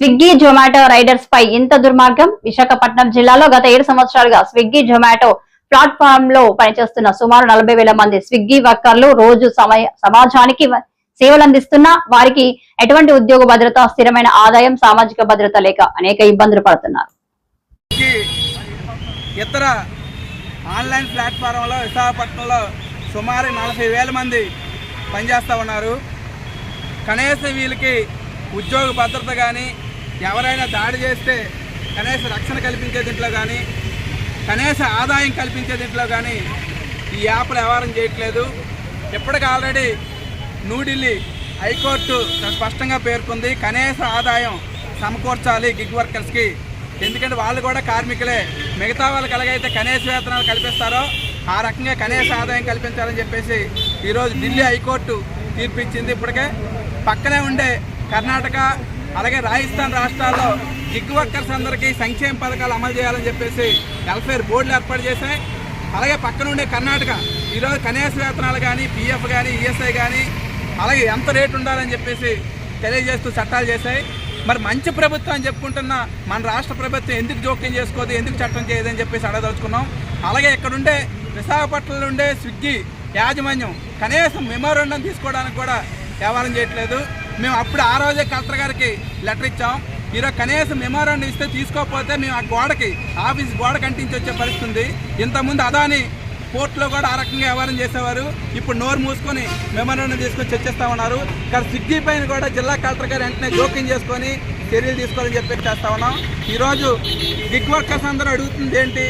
Swiggy Zomato riders పై ఇంత దుర్మార్గం? విశాఖపట్నం జిల్లాలో గత ఏడు సంవత్సరాలుగా స్విగ్గీ జొమాటో ప్లాట్ఫామ్లో పనిచేస్తున్న సుమారు నలభై వేల మంది స్విగ్గీ వర్కర్లు రోజు సమయ సమాజానికి సేవలు అందిస్తున్నా వారికి ఎటువంటి ఉద్యోగ భద్రత స్థిరమైన ఆదాయం సామాజిక భద్రత లేక అనేక ఇబ్బందులు పడుతున్నారు. ఇతర ఆన్లైన్ ప్లాట్ఫారంలో విశాఖపట్నంలో సుమారు నలభై వేల మంది పనిచేస్తూ ఉన్నారు. కనీసం వీళ్ళకి ఉద్యోగ భద్రత కానీ ఎవరైనా దాడి చేస్తే కనీస రక్షణ కల్పించే దీంట్లో కానీ కనీస ఆదాయం కల్పించే దీంట్లో కానీ ఈ యాప్లు వ్యవహారం చేయట్లేదు. ఇప్పటికి ఆల్రెడీ న్యూఢిల్లీ హైకోర్టు స్పష్టంగా పేర్కొంది కనీస ఆదాయం సమకూర్చాలి గిగ్ వర్కర్స్కి ఎందుకంటే వాళ్ళు కూడా కార్మికులే. మిగతా వాళ్ళకి ఎలాగైతే కనీస వేతనాలు కల్పిస్తారో ఆ రకంగా కనీస ఆదాయం కల్పించాలని చెప్పేసి ఈరోజు ఢిల్లీ హైకోర్టు తీర్పు ఇచ్చింది ఇప్పటికే పక్కనే ఉండే కర్ణాటక అలాగే రాజస్థాన్ రాష్ట్రాల్లో గిగ్ వర్కర్స్ అందరికీ సంక్షేమ పథకాలు అమలు చేయాలని చెప్పేసి వెల్ఫేర్ బోర్డులు ఏర్పాటు చేశాయి. అలాగే పక్కనుండే కర్ణాటక. ఈరోజు కనీస వేతనాలు కానీ పిఎఫ్ కానీ ఈఎస్ఐ కానీ అలాగే ఎంత రేటు ఉండాలని చెప్పేసి తెలియజేస్తూ చట్టాలు చేశాయి. మరి మంచి ప్రభుత్వం అని చెప్పుకుంటున్న మన రాష్ట్ర ప్రభుత్వం ఎందుకు జోక్యం చేసుకోదు ఎందుకు చట్టం చేయదని చెప్పేసి అడగదలుచుకున్నాం. అలాగే ఇక్కడుండే విశాఖపట్నంలో ఉండే స్విగ్గీ యాజమాన్యం కనీసం మెమోరండం తీసుకోవడానికి కూడా వ్యవహారం చేయట్లేదు. మేము అప్పుడు ఆ రోజే కలెక్టర్ గారికి లెటర్ ఇచ్చాం. ఈరోజు కనీసం మెమోరాండం ఇస్తే తీసుకోకపోతే మేము ఆ గోడకి ఆఫీస్ గోడకి అంటించి వచ్చే పరిస్థితి ఉంది. ఇంతకుముందు అదాని కోర్టులో కూడా ఆ రకంగా వ్యవహారం చేసేవారు. ఇప్పుడు నోరు మూసుకొని మెమోరాండం తీసుకొని చర్చిస్తా ఉన్నారు. కానీ స్విగ్గీ పైన కూడా జిల్లా కలెక్టర్ గారు వెంటనే జోక్యం చేసుకొని చర్యలు తీసుకోవాలని చెప్పి చేస్తా ఉన్నాం. ఈరోజు గిగ్ వర్కర్స్ అందరూ అడుగుతుంది ఏంటి?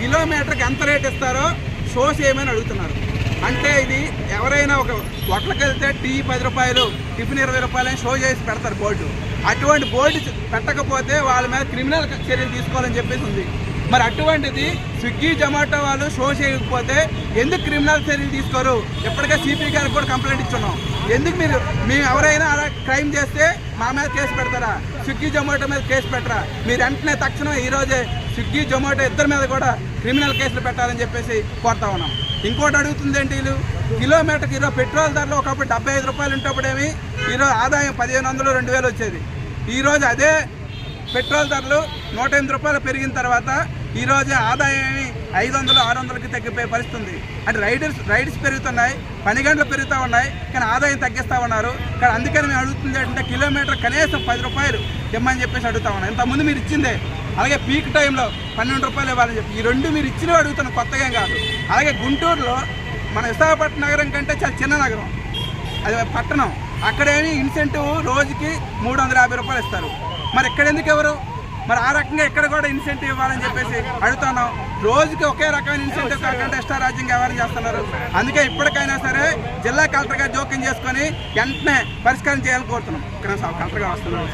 కిలోమీటర్కి ఎంత రేట్ ఇస్తారో షో ఏమని అడుగుతున్నారు. అంటే ఇది ఎవరైనా ఒక హోటల్కి వెళ్తే టీ పది రూపాయలు టిఫిన్ ఇరవై రూపాయలు అని షో చేసి పెడతారు బోర్డు. అటువంటి బోర్డు పెట్టకపోతే వాళ్ళ మీద క్రిమినల్ చర్యలు తీసుకోవాలని చెప్పేసి ఉంది. మరి అటువంటిది స్విగ్గీ జొమాటో వాళ్ళు షో చేయకపోతే ఎందుకు క్రిమినల్ చర్యలు తీసుకోరు? ఎప్పటికే సిపి గారికి కూడా కంప్లైంట్ ఇచ్చున్నాం. ఎందుకు మీరు మేము ఎవరైనా అలా క్రైమ్ చేస్తే మా మీద కేసు పెడతారా? స్విగ్గీ జొమాటో మీద కేసు పెట్టరా? మీరు వెంటనే తక్షణం ఈరోజే స్విగ్గీ జొమాటో ఇద్దరి మీద కూడా క్రిమినల్ కేసులు పెట్టాలని చెప్పేసి కోరుతా ఉన్నాం. ఇంకోటి అడుగుతుంది ఏంటి వీళ్ళు? కిలోమీటర్కి ఈరోజు పెట్రోల్ ధరలు ఒకప్పుడు డెబ్బై ఐదు రూపాయలు ఉంటప్పుడేమి ఈరోజు ఆదాయం పదిహేను వందలు రెండు వేలు వచ్చేది. ఈరోజు అదే పెట్రోల్ ధరలు నూట ఎనిమిది రూపాయలు పెరిగిన తర్వాత ఈరోజు ఆదాయం ఐదు వందలు ఆరు వందలకి తగ్గిపోయే పరిస్థితి ఉంది అంటే రైడర్స్ రైడ్స్ పెరుగుతున్నాయి పని గంటలు పెరుగుతూ ఉన్నాయి కానీ ఆదాయం తగ్గిస్తూ ఉన్నారు. కానీ అందుకని మేము అడుగుతుంది అంటే కిలోమీటర్ కనీసం పది రూపాయలు ఇమ్మని చెప్పేసి అడుగుతా ఉన్నాం ఇంతకుముందు మీరు ఇచ్చిందే. అలాగే పీక్ టైంలో పన్నెండు రూపాయలు ఇవ్వాలని చెప్పి. ఈ రెండు మీరు ఇచ్చినవి అడుగుతున్న కొత్తగా కాదు. అలాగే గుంటూరులో మన విశాఖపట్నం నగరం కంటే చాలా చిన్న నగరం. అది పట్టణం. అక్కడేమి ఇన్సెంటివ్ రోజుకి మూడు వందల యాభై రూపాయలు ఇస్తారు. మరి ఇక్కడ ఎందుకు ఎవరు? మరి ఆ రకంగా ఇక్కడ కూడా ఇన్సెంటివ్ ఇవ్వాలని చెప్పేసి అడుగుతున్నాం. రోజుకి ఒకే రకమైన ఇన్సెంటివ్ కాకుండా ఎక్స్ట్రా రాజ్యంగా వ్యవహారం చేస్తున్నారు? అందుకే ఇప్పటికైనా సరే జిల్లా కలెక్టర్ గారు జోక్యం చేసుకొని వెంటనే పరిష్కారం చేయాలని కోరుతున్నాం. ఇక్కడ కలెక్టర్గా గారు వస్తున్నారు.